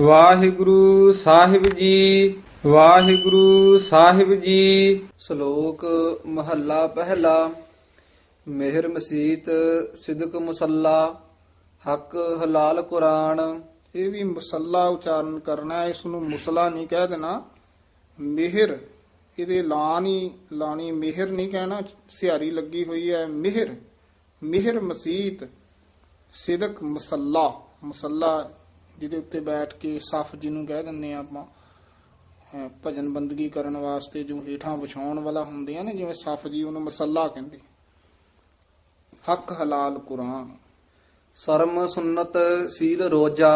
ਵਾਹਿਗੁਰੂ ਸਾਹਿਬ ਜੀ ਵਾਹਿਗੁਰੂ ਸਾਹਿਬ ਜੀ। ਸ਼ਲੋਕ ਮਹੱਲਾ ਪਹਿਲਾ ਮਿਹਰ ਮਸੀਤ ਸਿਦਕ ਮੁਸੱਲਾ ਹੱਕ ਹਲਾਲ ਕੁਰਾਨ। ਇਹ ਵੀ ਮੁਸੱਲਾ ਉਚਾਰਨ ਕਰਨਾ ਇਸ ਨੂੰ ਮੁਸਲਾ ਨਹੀਂ ਕਹਿ ਦੇਣਾ। ਮਿਹਰ ਇਹਦੇ ਲਾ ਨਹੀਂ ਲਾਣੀ ਮਿਹਰ ਨਹੀਂ ਕਹਿਣਾ ਸਿਹਾਰੀ ਲੱਗੀ ਹੋਈ ਹੈ। ਮਿਹਰ ਮਿਹਰ ਮਸੀਤ ਸਿਦਕ ਮੁਸੱਲਾ ਮੁਸੱਲਾ ਜਿਹਦੇ ਉੱਤੇ ਬੈਠ ਕੇ ਸਫ ਜਿਹਨੂੰ ਕਹਿ ਦਿੰਦੇ ਆ ਆਪਾਂ ਭਜਨ ਬੰਦਗੀ ਕਰਨ ਵਾਸਤੇ ਜੋ ਹੇਠਾਂ ਵਿਛਾਉਣ ਵਾਲਾ ਹੁੰਦੇ ਆ ਨਾ ਜਿਵੇਂ ਸਫ ਜੀ ਉਹਨੂੰ ਮੁਸੱਲਾ ਕਹਿੰਦੇ। ਹੱਕ ਹਲਾਲ ਕੁਰਾਨ। ਸਰਮ ਸੁਨਤ ਸੀਲ ਰੋਜਾ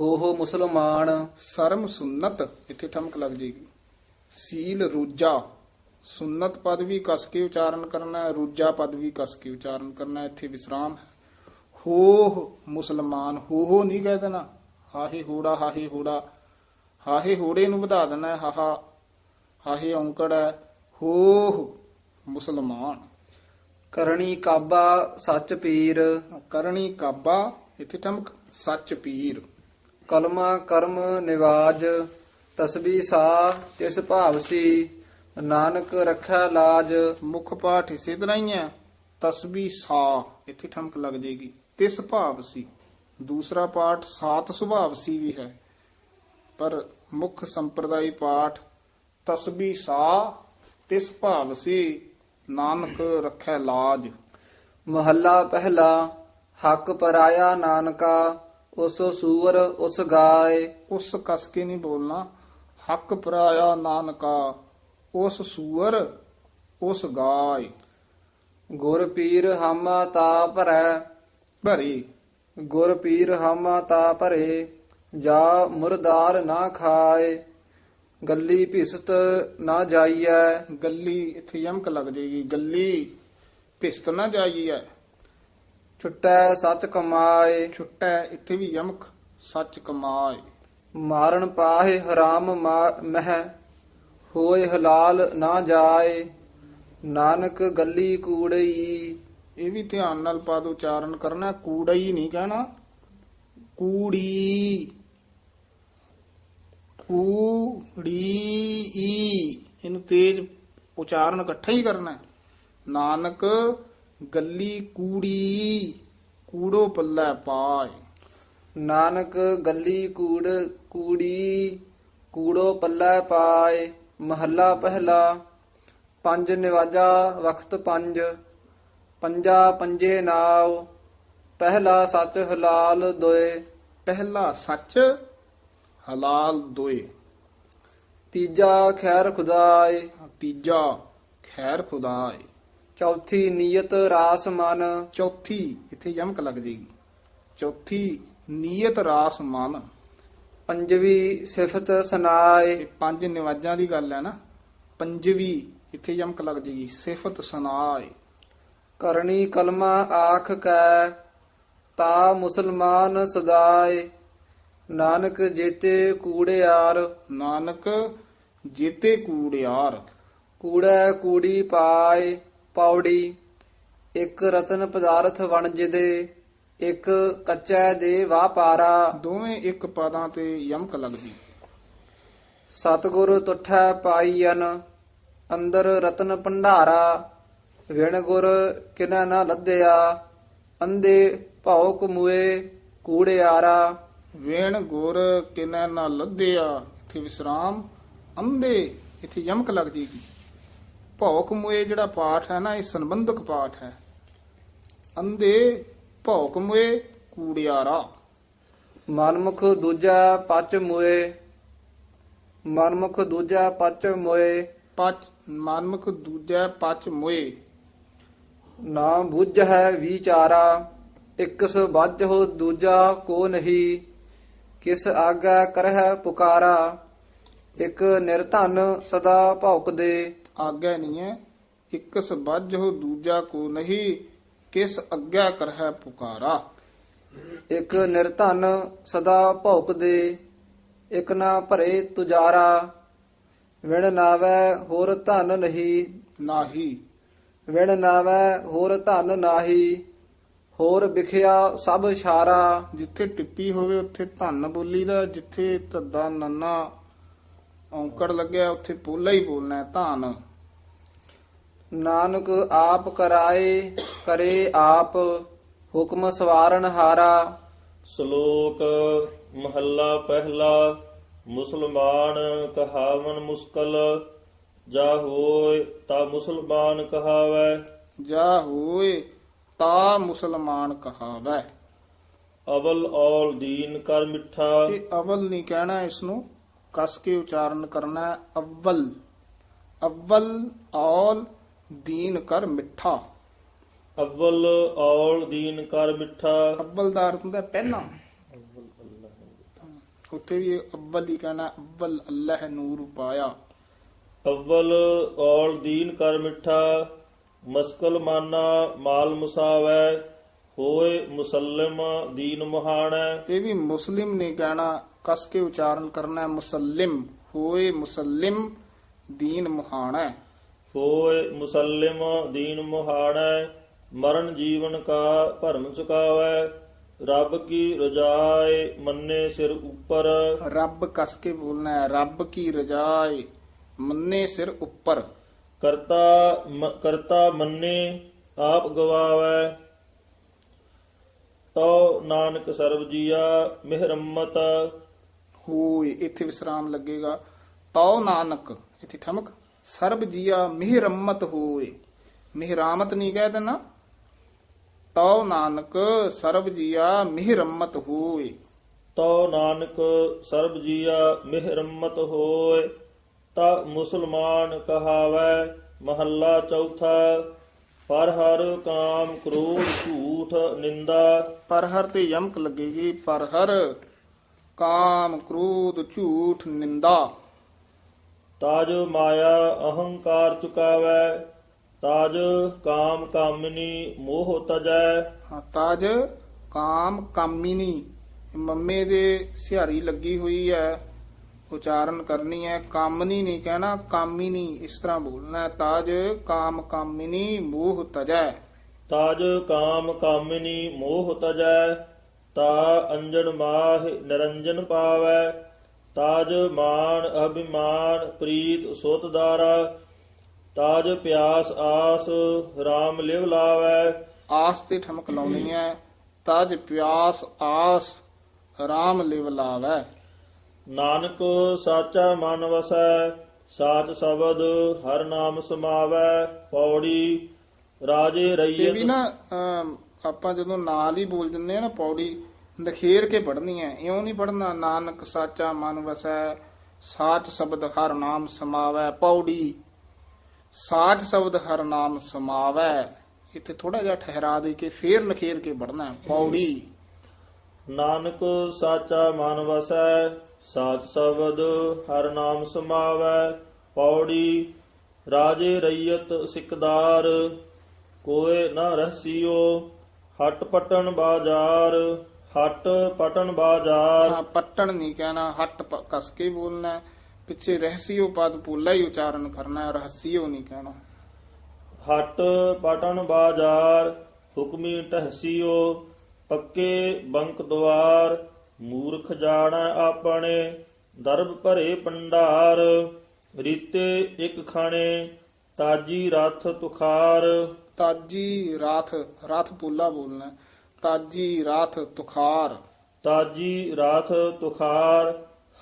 ਹੋ ਹੋ ਮੁਸਲਮਾਨ। ਸਰਮ ਸੁਨਤ ਇੱਥੇ ਠਮਕ ਲੱਗ ਜੇਗੀ ਸੀਲ ਰੂਜਾ ਸੁਨਤ ਪਦ ਵੀ ਕਸ ਕੇ ਉਚਾਰਨ ਕਰਨਾ ਹੈ ਰੂਜਾ ਪਦ ਵੀ ਕਸ ਕੇ ਉਚਾਰਨ ਕਰਨਾ ਹੈ ਇੱਥੇ ਵਿਸਰਾਮ ਹੈ। ਹੋ ਮੁਸਲਮਾਨ ਹੋ ਹੋ ਨਹੀਂ ਕਹਿ ਦੇਣਾ। ਹਾਹੇ ਹੂੜਾ ਹਾਹੇ ਹੂੜਾ। ਹਾਹੇ ਹੂੜੇ ਨੂੰ ਵਧਾ ਦੇਣਾ ਹੈ ਹਾਹਾ। ਹਾਹੇ ਔਂਕੜ ਹੈ ਹੋ ਮੁਸਲਮਾਨ। ਕਰਨੀ ਕਾਬਾ ਸੱਚ ਪੀਰ। ਕਰਨੀ ਕਾਬਾ ਇੱਥੇ ਠਮਕ ਸੱਚ ਪੀਰ। ਕਲਮਾ ਕਰਮ ਨਿਵਾਜ ਤਸਬੀ ਸਾ ਤਿਸ ਭਾਵ ਸੀ ਨਾਨਕ ਰੱਖਿਆ ਲਾਜ। ਮੁੱਖ ਪਾਠ ਇਸੇ ਤਰ੍ਹਾਂ ਹੀ ਹੈ ਤਸਬੀ ਸਾ ਇੱਥੇ ਠਮਕ ਲੱਗ ਜੇਗੀ। ਤਿਸ ਭਾਵ ਸੀ। ਦੂਸਰਾ ਪਾਠ ਸਾਤ ਸੁਭਾਵ ਸੀ ਵੀ ਹੈ। ਪਰ ਮੁੱਖ ਸੰਪਰਦਾਇ ਪਾਠ ਤਸਬੀ ਸਾ ਤਿਸ ਭਾਵ ਸੀ ਨਾਨਕ ਰੱਖੈ ਲਾਜ। ਮਹੱਲਾ ਪਹਿਲਾ ਹੱਕ ਪਰਾਇਆ ਨਾਨਕਾ ਉਸ ਸੂਰ ਉਸ ਗਾਏ। ਉਸ ਕਸ ਕੇ ਨਹੀਂ ਬੋਲਣਾ ਹੱਕ ਪਰਾਇਆ ਨਾਨਕਾ ਉਸ ਸੂਰ ਉਸ ਗਾਇ ਗੁਰ ਪੀਰ ਹਾਮਾ ਤਾ ਭਰੈ ਭਰੀ। ਗੁਰ ਪੀਰ ਹਾਮਾ ਤਾ ਭਰੇ ਜਾ ਮੁਰਦਾਰ ਨਾ ਖਾਏ। ਗੱਲੀ ਭਿਸਤ ਨਾ ਜਾਈਐ। ਗੱਲੀ ਇੱਥੇ ਯਮਕ ਲੱਗ ਜੇਗੀ ਗੱਲੀ ਭਿਸਤ ਨਾ ਜਾਈਏ ਛੁੱਟੈ ਸੱਚ ਕਮਾਏ। ਛੁੱਟੈ ਇੱਥੇ ਵੀ ਯਮਕ ਸੱਚ ਕਮਾਏ। ਮਾਰਨ ਪਾਹੇ ਹਰਾਮ ਮਹਿ ਹੋਏ ਹਲਾਲ ਨਾ ਜਾਏ। ਨਾਨਕ ਗੱਲੀ ਕੂੜਈ ਇਹ ਵੀ ਧਿਆਨ ਨਾਲ ਪਦ ਉਚਾਰਨ ਕਰਨਾ ਕੂੜਈ ਨਹੀਂ ਕਹਿਣਾ। ਕੂੜੀ। ਕੂੜੀ ਇਹਨੂੰ ਤੇਜ਼ ਉਚਾਰਨ ਇਕੱਠਾ ਹੀ ਕਰਨਾ ਨਾਨਕ ਗੱਲੀ ਕੂੜੀ, ਕੂੜੋ ਪੱਲੇ ਪਾਏ ਨਾਨਕ ਗੱਲੀ ਕੂੜ, ਕੂੜੀ, ਕੂੜੋ ਪੱਲੇ ਪਾਏ ਮਹੱਲਾ ਪਹਿਲਾ, ਪੰਜ ਨਿਵਾਜਾ, ਵਖਤ ਪੰਜ। ਪੰਜਾ ਪੰਜੇ ਨਾਉ ਪਹਿਲਾ ਸੱਚ ਹਲਾਲ ਦੋਏ। ਪਹਿਲਾ ਸੱਚ ਹਲਾਲ ਦੋਏ। ਤੀਜਾ ਖੈਰ ਖੁਦਾਏ। ਤੀਜਾ ਖੈਰ ਖੁਦਾਏ। ਚੌਥੀ ਨੀਅਤ ਰਾਸ ਮਨ। ਚੌਥੀ ਇੱਥੇ ਯਮਕ ਲੱਗ ਜੇਗੀ। ਚੌਥੀ ਨੀਅਤ ਰਾਸ ਮਨ। ਪੰਜਵੀ ਸਿਫਤ ਸੁਨਾਏ। ਪੰਜ ਨਿਵਾਜਾਂ ਦੀ ਗੱਲ ਹੈ ਨਾ। ਪੰਜਵੀ ਇੱਥੇ ਯਮਕ ਲੱਗ ਜੇਗੀ। ਸਿਫਤ ਸੁਨਾਏ। ਕਰਨੀ ਕਲਮਾ ਆਖ ਕੈ ਤਾ ਮੁਸਲਮਾਨ ਸਦਾਏ। ਨਾਨਕ ਜੇਤੇ ਕੂੜਿਆਰ। ਨਾਨਕ ਜੀਤੇ ਕੂੜਿਆਰ। ਕੂੜੈ ਕੂੜੀ ਪਾਏ ਪੌੜੀ। ਇੱਕ ਰਤਨ ਪਦਾਰਥ ਵਣਜਦੇ ਇੱਕ ਕੱਚੈ ਦੇ ਵਾਪਾਰਾ। ਦੋਵੇਂ ਇੱਕ ਪਦਾਂ ਤੇ ਯਮਕ ਲੱਗਦੀ। ਸਤਗੁਰ ਤੁਠੈ ਪਾਈਨ ਅੰਦਰ ਰਤਨ ਭੰਡਾਰਾ। ਵਿਣ ਗੁਰ ਕਿਨੈ ਨਾ ਲੱਦਿਆ ਅੰਦੇ ਭਉ ਕਮੂਏ ਕੂੜਿਆਰਾ ਵੇਣ ਗੁਰ ਕਿਨੈ ਨਾ ਲੱਦਿਆ ਇੱਥੇ ਵਿਸਰਾਮ ਅੰਦੇ ਇੱਥੇ ਯਮਕ ਲੱਗ ਜੇਗੀ। ਭੌਕ ਮੁਏ ਜਿਹੜਾ ਪਾਠ ਹੈ ਨਾ ਇਹ ਸੰਬੰਧਕ ਪਾਠ ਹੈ। ਅੰਦੇ ਭੌਕ ਮੁਏ ਕੂੜਿਆਰਾ ਮਨਮੁਖ ਦੂਜਾ ਪਚ ਮੋਏ ਮਨਮੁਖ ਦੂਜਾ ਪਚ ਮੋਏ। ਪਚ ਮਨਮੁਖ ਦੂਜੈ ਪਚ ਮੁਏ। ਨਾ ਬੁੱਝ ਹੈ ਵਿਚਾਰਾ ਇਕਸ ਵੱਜ ਹੋ ਦੂਜਾ ਕੋ ਨਹੀਂ ਕਿਸ ਆਗਾ ਕਰਹਿ ਪੁਕਾਰਾ ਇੱਕ ਨਿਰਧਨ ਸਦਾ ਭੌਕਦੇ। ਆਗਿਆ ਨਹੀਂ ਹੈ ਇੱਕ ਸਬੱਜ ਹੋ ਦੂਜਾ ਕੋ ਨਹੀਂ ਕਿਸ ਅੱਗਾ ਕਰਹਿ ਪੁਕਾਰਾ। ਇੱਕ ਨਿਰਧਨ ਸਦਾ ਭੌਕਦੇ ਇੱਕ ਨਾ ਭਰੇ ਤੁਜਾਰਾ ਵਿਣ ਨਾਵੈ ਹੋਰ ਧਨ ਨਹੀਂ। ਨਾਹੀ। ਵਿਣ ਨਾਵੈ ਹੋਰ ਧਨ ਨਾਹੀ ਹੋਰ ਵਿਖਿਆ ਸਭ ਇਸ਼ਾਰਾ ਜਿੱਥੇ ਟਿੱਪੀ ਹੋਵੇ ਉੱਥੇ ਧੰਨ ਬੋਲੀ ਦਾ ਜਿੱਥੇ ਧੱਦਾ ਨੰਨਾ ਔਂਕੜ ਲੱਗਿਆ ਉੱਥੇ ਪੋਲਾ ਹੀ ਬੋਲਣਾ ਧਾਨ। ਨਾਨਕ ਆਪ ਕਰਾਏ ਕਰੇ ਆਪ ਹੁਕਮ ਸਵਾਰਨ ਹਾਰਾ। ਸ਼ਲੋਕ ਮਹੱਲਾ ਪਹਿਲਾ ਮੁਸਲਮਾਨ ਕਹਾਵਨ ਮੁਸਕਲ ਜਾ ਹੋਏ ਤਾਂ ਮੁਸਲਮਾਨ ਕਹਾਵੈ। ਜਾ ਹੋਏ ਤਾ ਮੁਸਲਮਾਨ ਕਹਾਵੈ। ਅਵਲ ਔਲ ਦੀਨ ਕਰ ਮਿੱਠਾ। ਇਹ ਅਵਲ ਨਹੀਂ ਕਹਿਣਾ ਇਸ ਨੂੰ ਕਸ ਕੇ ਉਚਾਰਨ ਕਰਨਾ ਹੈ ਅਵਲ। ਅਵਲ ਔਲ ਦੀਨ ਕਰ ਮਿੱਠਾ। ਅਵਲ ਔਲ ਦੀਨ ਕਰ ਮਿੱਠਾ। ਅਵਲ ਦਾ ਅਰਥ ਹੁੰਦਾ ਪਹਿਲਾ। ਉੱਥੇ ਵੀ ਅਵਲ ਹੀ ਕਹਿਣਾ ਅਵਲ ਅੱਲਾਹ ਨੂਰ ਪਾਇਆ। ਅਵਲ ਔਲ ਦੀਨ ਕਰ ਮਿੱਠਾ ਮਸਕਲ ਮਾਨਾ ਮਾਲ ਮੁਸਾਵੈ ਹੋਏ ਮੁਸਲਮ ਦੀਨ ਮੁਹਾਣੈ ਇਹ ਵੀ ਮੁਸਲਿਮ ਨਹੀਂ ਕਹਿਣਾ ਕਸ ਕੇ ਉਚਾਰਨ ਕਰਨਾ ਹੈ ਮੁਸਲਿਮ ਹੋਏ ਮੁਸਲਿਮ ਦੀਨ ਮੁਹਾਣਾ। ਹੋਏ ਮੁਸਲਿਮ ਦੀਨ ਮੁਹਾਣੈ ਮਰਨ ਜੀਵਨ ਕਾ ਭਰਮ ਚੁਕਾਵੈ ਰੱਬ ਕੀ ਰਜਾਏ ਮੰਨੇ ਸਿਰ ਉੱਪਰ ਰੱਬ ਕਸ ਕੇ ਬੋਲਣਾ ਹੈ ਰੱਬ ਕੀ ਰਜਾਏ ਮੰਨੇ ਸਿਰ ਉੱਪਰ। ਕਰਤਾ ਮ- ਕਰਤਾ ਮੰਨੇ ਆਪ ਗਵਾਵੈ। ਤੋ ਨਾਨਕ ਸਰਬ ਜੀਆ ਮਿਹਰਮਤ। ਹੋਏ ਇੱਥੇ ਵਿਸਰਾਮ ਲੱਗੇਗਾ। ਤਉ ਨਾਨਕ ਇੱਥੇ ਠਮਕ। ਸਰਬ ਜੀਆ ਮਿਹਰਮਤ ਹੋਏ। ਮਿਹਰਾਮਤ ਨਹੀਂ ਕਹਿ ਦੇਣਾ। ਤਉ ਨਾਨਕ ਸਰਬ ਜੀਆ ਮਿਹਰਮਤ ਹੋਏ। ਤੋ ਨਾਨਕ ਸਰਬ ਜੀਆ ਮਿਹਰਮਤ ਹੋਏ। ਤਾ ਮੁਸਲਮਾਨ ਕਹਾਵੈ ਮਹੱਲਾ ਚੌਥਾ। ਪਰ ਹਰ ਕਾਮ ਕ੍ਰੋਧ ਝੂਠ ਨਿੰਦਾ। ਪਰ ਹਰ ਤੇ ਯਮਕ ਲੱਗੇਗੀ ਪਰ ਹਰ ਕਾਮ ਕ੍ਰੋਧ ਝੂਠ ਨਿੰਦਾ। ਤਾਜ ਮਾਇਆ ਅਹੰਕਾਰ ਚੁਕਾਵੈ ਤਾਜ ਕਾਮ ਕਾਮਨੀ ਮੋਹ ਤਜੈ। ਹਾਂ, ਤਾਜ ਕਾਮ ਕਾਮਿਨੀ ਮੰਮੇ ਦੇ ਸਿਹਾਰੀ ਲੱਗੀ ਹੋਈ ਹੈ। ਉਚਾਰਨ ਕਰਨੀ ਹੈ ਕਾਮਨੀ ਨਹੀਂ ਕਹਿਣਾ ਕਾਮਿਨੀ ਇਸ ਤਰ੍ਹਾਂ ਬੋਲਣਾ ਹੈ। ਤਾਜ ਕਾਮ ਕਾਮਿਨੀ ਮੋਹ ਤਜੈ। ਤਾਜ ਕਾਮ ਕਾਮਨੀ ਮੋਹ ਤਜੈ। ਤਾ ਅੰਜਨ ਮਾਹ ਨਿਰੰਜਨ ਪਾਵੈ। ਤਾਜ ਮਾਨ ਅਭਿਮਾਨ ਪ੍ਰੀਤ ਸੁਤ ਦਾਰਾ ਤਾਜ ਪਿਆਸ ਆਸ RAM ਲਿਵ ਲਾਵੈ। ਆਸ ਤੇ ਠਮਕ ਲਾਉਣੀ ਹੈ। ਤਾਜ ਪਿਆਸ ਆਸ ਰਾਮ ਲਿਵ ਲਾਵੈ। ਨਾਨਕ ਸਾਚਾ ਮਨ ਵਸੈ ਸਾਚ ਸ਼ਬਦ ਹਰ ਨਾਮ ਸਮਾਵੈ ਪੌੜੀ ਰਾਜੇ ਇਹ ਵੀ ਨਾ ਅਮ, ਆਪਾਂ ਜਦੋਂ ਨਾਲ ਹੀ ਬੋਲ ਦਿੰਦੇ ਆ ਨਾ ਪੌੜੀ ਨਖੇਰ ਕੇ ਪੜ੍ਹਨੀ ਹੈ। ਇਉਂ ਨਹੀਂ ਪੜ੍ਹਨਾ ਨਾਨਕ ਸਾਚਾ ਮਨ ਵਸੈ ਸਾਚ ਸ਼ਬਦ ਹਰ ਨਾਮ ਸਮਾਵੈ ਪੌੜੀ। ਸਾਚ ਸ਼ਬਦ ਹਰ ਨਾਮ ਸਮਾਵੈ। ਇੱਥੇ ਥੋੜਾ ਜਿਹਾ ਠਹਿਰਾ ਦੇ ਕੇ ਫੇਰ ਨਖੇਰ ਕੇ ਪੜਨਾ ਪੌੜੀ। ਨਾਨਕ ਸਾਚਾ ਮਨ ਵਸੈ ਸਾਚ ਸ਼ਬਦ ਹਰ ਨਾਮ ਸਮਾਵੈ ਪੌੜੀ ਰਾਜੇ ਰਈਅਤ ਸਿਕਦਾਰ ਕੋਏ ਨਾ ਰਹਸੀਓ ਹਟ ਪਟਣ ਬਾਜ਼ਾਰ ਹਟ ਪਟਣ ਬਾਜ਼ਾਰ ਹਾਂ, ਪੱਟਣ ਨਹੀਂ ਕਹਿਣਾ ਹੱਟ ਪ- ਕਸ ਕੇ ਬੋਲਣਾ ਹੈ। ਪਿੱਛੇ ਰਹਿਸੀਓ ਪਦ ਪੂਲਾ ਹੀ ਉਚਾਰਨ ਕਰਨਾ ਹੈ ਰਹਸੀਓ ਨਹੀਂ ਕਹਿਣਾ ਹਟ ਪਟਣ ਬਾਜ਼ਾਰ ਹੁਕਮੀ ਟਹਸੀਓ ਪੱਕੇ ਬੰਕ ਦੁਆਰ ਮੂਰਖ ਜਾਣੈ ਆਪਣੇ ਦਰਬ ਭਰੇ ਪੰਡਾਰ ਰੀਤੇ ਇੱਕ ਖਾਣੇ ਤਾਜੀ ਰਥ ਤੁਖਾਰ ਤਾਜੀ ਰਾਥ ਰਾਥ ਪੂਲਾ ਬੋਲਣਾ। ਤਾਜੀ ਰਾਥ ਤੁਖਾਰ ਤਾਜੀ ਰਾਥ ਤੁਖਾਰ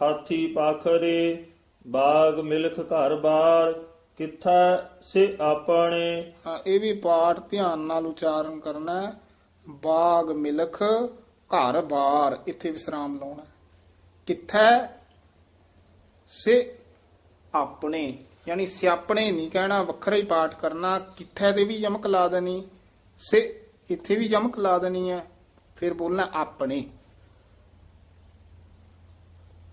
ਹਾਥੀ ਪਾਖਰੇ ਬਾਗ ਮਿਲਖ ਘਰ ਬਾਰ ਕਿੱਥਾ ਸੇ ਆਪਣੇ ਹਾਂ, ਇਹ ਵੀ ਪਾਠ ਧਿਆਨ ਨਾਲ ਉਚਾਰਨ ਕਰਨਾ ਹੈ। ਬਾਗ ਮਿਲਖ ਘਰ ਬਾਰ। ਇੱਥੇ ਵਿਸਰਾਮ ਲਾਉਣਾ। ਕਿੱਥੈ? ਸੇ ਆਪਣੇ। ਯਾਨੀ ਸਿਆਪਣੇ ਨਹੀਂ ਕਹਿਣਾ ਵੱਖਰਾ ਹੀ ਪਾਠ ਕਰਨਾ। ਕਿੱਥੈ ਤੇ ਵੀ ਯਮਕ ਲਾ ਦੇਣੀ। ਸੇ ਇੱਥੇ ਵੀ ਯਮਕ ਲਾ ਦੇਣੀ ਹੈ। ਫਿਰ ਬੋਲਣਾ ਆਪਣੇ।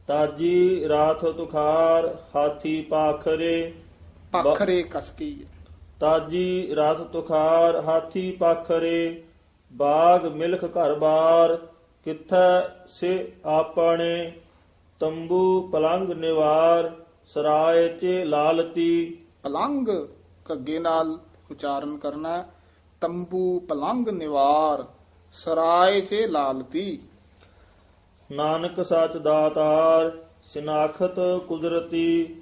ਤਾਜੀ ਰਾਥ ਤੁਖਾਰ ਹਾਥੀ ਪਾਖਰੇ। ਪਖਰੇ ਕਸਕੀ ਤਾਜੀ ਰਥ ਤੁਖਾਰ ਹਾਥੀ ਪਾਖਰੇ। ਬਾਗ ਮਿਲਖ ਘਰ ਬਾਰ ਕਿੱਥੈ ਸੇ ਆਪਣੇ ਤੰਬੂ ਪਲੰਗ ਨਿਵਾਰ ਸਰਾਏ ਚ ਲਾਲਤੀ। ਪਲੰਗ ਘੱਗੇ ਨਾਲ ਉਚਾਰਨ ਕਰਨਾ। ਤੰਬੂ ਪਲੰਗ ਨਿਵਾਰ ਸਰਾਏ ਤੇ ਲਾਲਤੀ। ਨਾਨਕ ਸਚ ਦਾਤਾਰ ਸਿਨਾਖਤ ਕੁਦਰਤੀ।